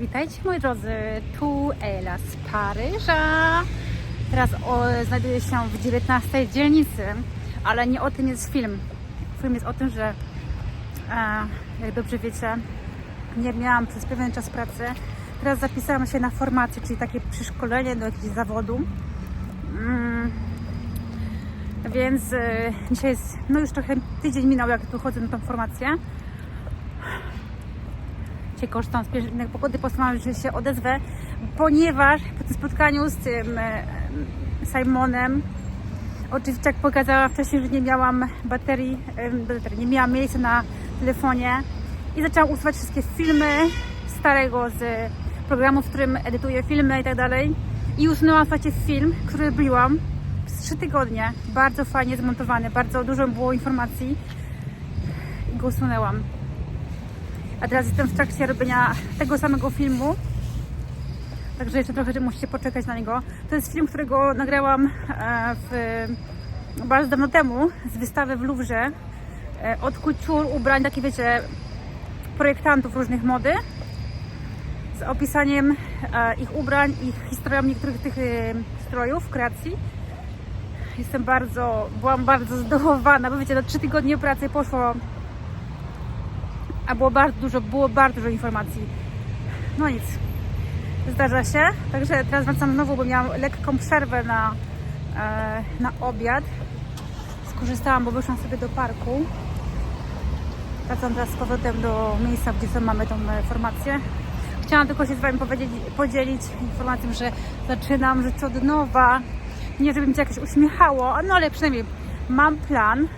Witajcie moi drodzy, tu Ela z Paryża. Teraz o, znajduję się w 19 dzielnicy, ale nie o tym jest film. Film jest o tym, że e, jak dobrze wiecie, nie miałam przez pewien czas pracy. Teraz zapisałam się na formację, czyli takie przeszkolenie do jakiegoś zawodu. Mm, więc e, dzisiaj jest, no już trochę tydzień minął, jak tu chodzę na tą formację. Korzystam z pięknej pogody, postanowiłam, że się odezwę, ponieważ po tym spotkaniu z tym e, Simonem, oczywiście jak pokazałam wcześniej, że nie miałam baterii, baterii, nie miałam miejsca na telefonie i zaczęłam usuwać wszystkie filmy starego z programu, w którym edytuję filmy i tak dalej. I usunęłam słuchajcie film, który robiłam przez 3 tygodnie. Bardzo fajnie zmontowany, bardzo dużo było informacji i go usunęłam. A teraz jestem w trakcie robienia tego samego filmu. Także jeszcze trochę musicie poczekać na niego. To jest film, którego nagrałam e, w, bardzo dawno temu z wystawy w Louvre e, od couture ubrań, takie wiecie, projektantów różnych mody z opisaniem e, ich ubrań, ich historią niektórych tych strojów, kreacji. Jestem bardzo, byłam bardzo zdołowana, bo wiecie, na trzy tygodnie pracy poszło a było bardzo dużo, było bardzo dużo informacji. No nic, zdarza się. Także teraz wracam znowu, bo miałam lekką przerwę na, e, na obiad. Skorzystałam, bo wyszłam sobie do parku. Wracam teraz z powrotem do miejsca, gdzie są, mamy tą e, formację. Chciałam tylko się z Wami podzielić informacją, że zaczynam żyć od nowa. Nie, żeby mi się jakoś uśmiechało, no ale przynajmniej mam plan.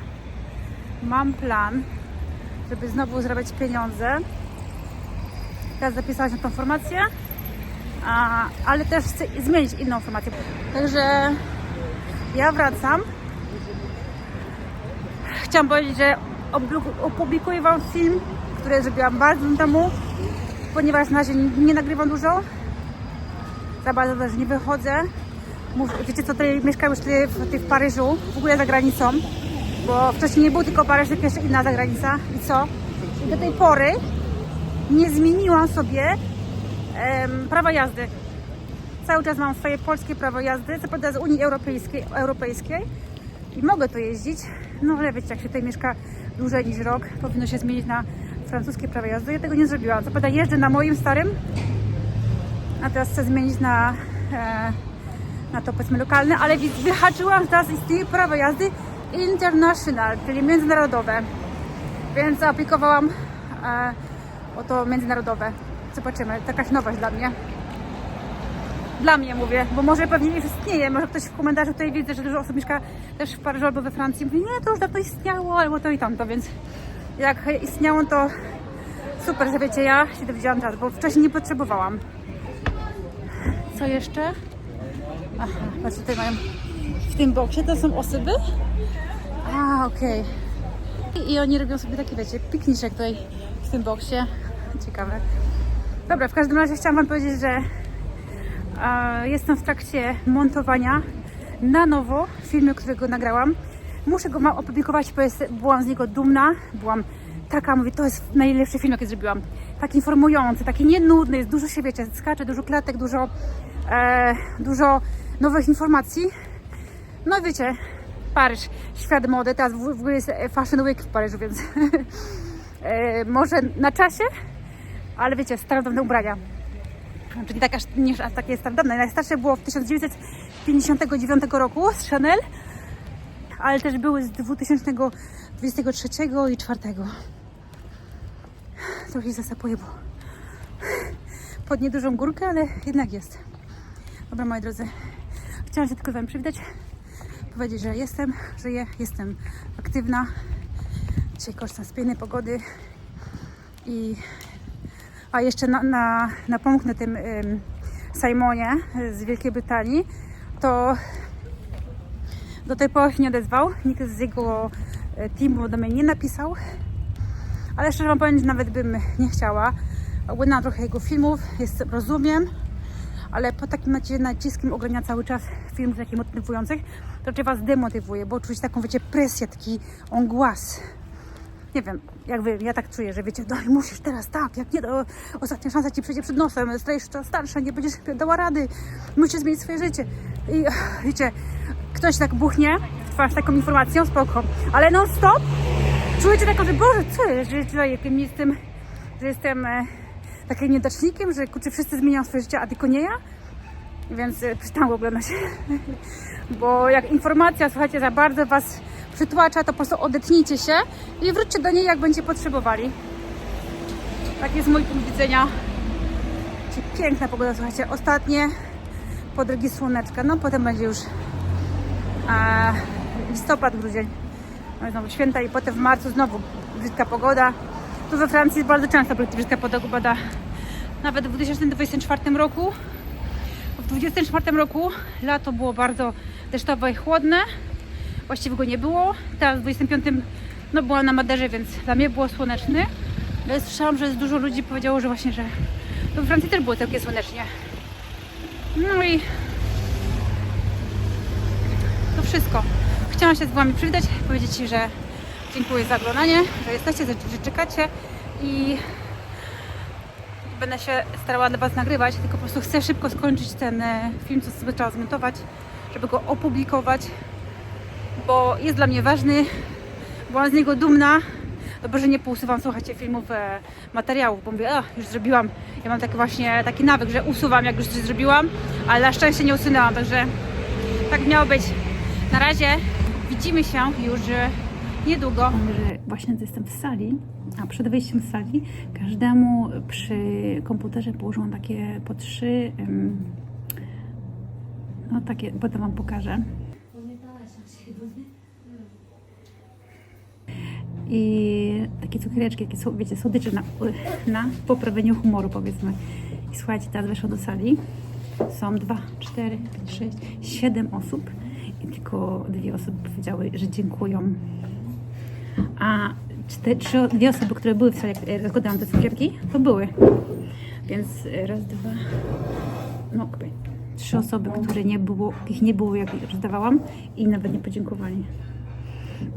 Mam plan, żeby znowu zarabiać pieniądze. Teraz zapisałam się na tą formację, a, ale też chcę zmienić inną formację. Także ja wracam. Chciałam powiedzieć, że opublikuję Wam film, który zrobiłam bardzo dawno temu, ponieważ na razie nie, nie nagrywam dużo. Za bardzo też nie wychodzę. Mów, wiecie co, tutaj mieszkam już tutaj w, tutaj w Paryżu, w ogóle za granicą bo wcześniej nie był tylko Paryż, tylko jeszcze inna zagranica. I co? I do tej pory nie zmieniłam sobie em, prawa jazdy. Cały czas mam swoje polskie prawo jazdy, co prawda z Unii Europejskiej, Europejskiej i mogę tu jeździć, no ale wiecie, jak się tutaj mieszka dłużej niż rok, powinno się zmienić na francuskie prawo jazdy. Ja tego nie zrobiłam. Co prawda jeżdżę na moim starym, a teraz chcę zmienić na, e, na to powiedzmy lokalne, ale wyhaczyłam teraz istnieje prawo jazdy international, czyli międzynarodowe. Więc zaaplikowałam e, o to międzynarodowe. Zobaczymy, to jakaś nowość dla mnie. Dla mnie mówię, bo może pewnie już istnieje, może ktoś w komentarzu tutaj widzę, że dużo osób mieszka też w Paryżu albo we Francji. Mówi, nie, to już dawno istniało, albo to i tamto, więc jak istniało, to super, że wiecie, ja się dowiedziałam teraz, bo wcześniej nie potrzebowałam. Co jeszcze? Aha, patrz, tutaj mają w tym boksie, to są osoby. A, okej. I, I oni robią sobie taki, wiecie, pikniczek tutaj w tym boksie. Ciekawe. Dobra, w każdym razie chciałam Wam powiedzieć, że e, jestem w trakcie montowania na nowo filmu, którego nagrałam. Muszę go opublikować, bo jest, byłam z niego dumna. Byłam taka, mówię, to jest najlepszy film, jaki zrobiłam. Tak informujący, taki nienudny, jest dużo się, wiecie, skacze, dużo klatek, dużo, e, dużo nowych informacji. No wiecie, Paryż, świat mody, teraz w ogóle jest e, Fashion Week w Paryżu, więc e, może na czasie, ale wiecie, starodawne ubrania. Czyli tak aż, nie aż takie starodawne. Najstarsze było w 1959 roku z Chanel, ale też były z 2023 i 2004. Trochę zasapuje, bo pod niedużą górkę, ale jednak jest. Dobra, moi drodzy, chciałam się tylko z Wami przywitać powiedzieć, że jestem, żyję, jestem aktywna. Dzisiaj korzystam z pięknej pogody i a jeszcze na, na, napomknę tym ym, Simonie z Wielkiej Brytanii, to do tej pory nie odezwał. Nikt z jego e, teamu do mnie nie napisał. Ale szczerze wam powiem, że nawet bym nie chciała. Oglądałam trochę jego filmów, jest, rozumiem, ale po takim naciskiem oglądania cały czas filmów takich motywujących, to raczej was demotywuje, bo czuć taką, wiecie, presję, taki on głaz. nie wiem, jak wy, ja tak czuję, że wiecie, no i musisz teraz tak, jak nie, to ostatnia szansa ci przejdzie przed nosem, stajesz coraz starsza, nie będziesz dała rady, musisz zmienić swoje życie. I wiecie, ktoś tak buchnie w twarz taką informacją, spoko, ale non stop czujecie taką, że Boże, co jest, że jestem, że jestem e, takim niedacznikiem, że kurczę, wszyscy zmieniają swoje życie, a tylko nie ja? Więc e, przestałam oglądać. Bo jak informacja, słuchajcie, za bardzo Was przytłacza, to po prostu odetnijcie się i wróćcie do niej, jak będziecie potrzebowali. Tak jest mój punkt widzenia.Cie- Piękna pogoda, słuchajcie. Ostatnie podrygi słoneczka. No potem będzie już a, listopad, grudzień. No znowu święta i potem w marcu znowu brzydka pogoda. We Francji jest bardzo często brzydka pogoda. Nawet w 2024 roku w 2024 roku lato było bardzo deszczowe i chłodne. Właściwie go nie było. Teraz w 2025 no byłam na Maderze, więc dla mnie było słoneczny. Ale słyszałam, że dużo ludzi powiedziało, że właśnie, że to we Francji też było całkiem słonecznie. No i to wszystko. Chciałam się z Wami przywitać, powiedzieć Ci, że dziękuję za oglądanie, że jesteście, że, czekacie i będę się starała dla Was nagrywać, tylko po prostu chcę szybko skończyć ten e, film, co sobie trzeba zmontować, żeby go opublikować, bo jest dla mnie ważny, byłam z niego dumna. Dobrze, że nie pousuwam, słuchajcie, filmów, e, materiałów, bo mówię, już zrobiłam. Ja mam taki właśnie taki nawyk, że usuwam, jak już coś zrobiłam, ale na szczęście nie usunęłam, także tak miało być. Na razie widzimy się już e, niedługo. Że właśnie jestem w sali, a przed wejściem z sali każdemu przy komputerze położyłam takie po trzy, no takie, potem Wam pokażę. I takie cukiereczki, takie, są, wiecie, słodycze na, na poprawieniu humoru, powiedzmy. I słuchajcie, teraz weszłam do sali. Są dwa, cztery, pięć, sześć, siedem osób. I tylko dwie osoby powiedziały, że dziękują. A cztery, trzy, dwie osoby, które były w sali, jak e, rozkładałam te cukierki, to były. Więc e, raz, dwa, no okej. Trzy osoby, które nie było, ich nie było, jak rozdawałam i nawet nie podziękowali.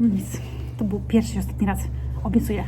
No nic, to był pierwszy i ostatni raz, obiecuję.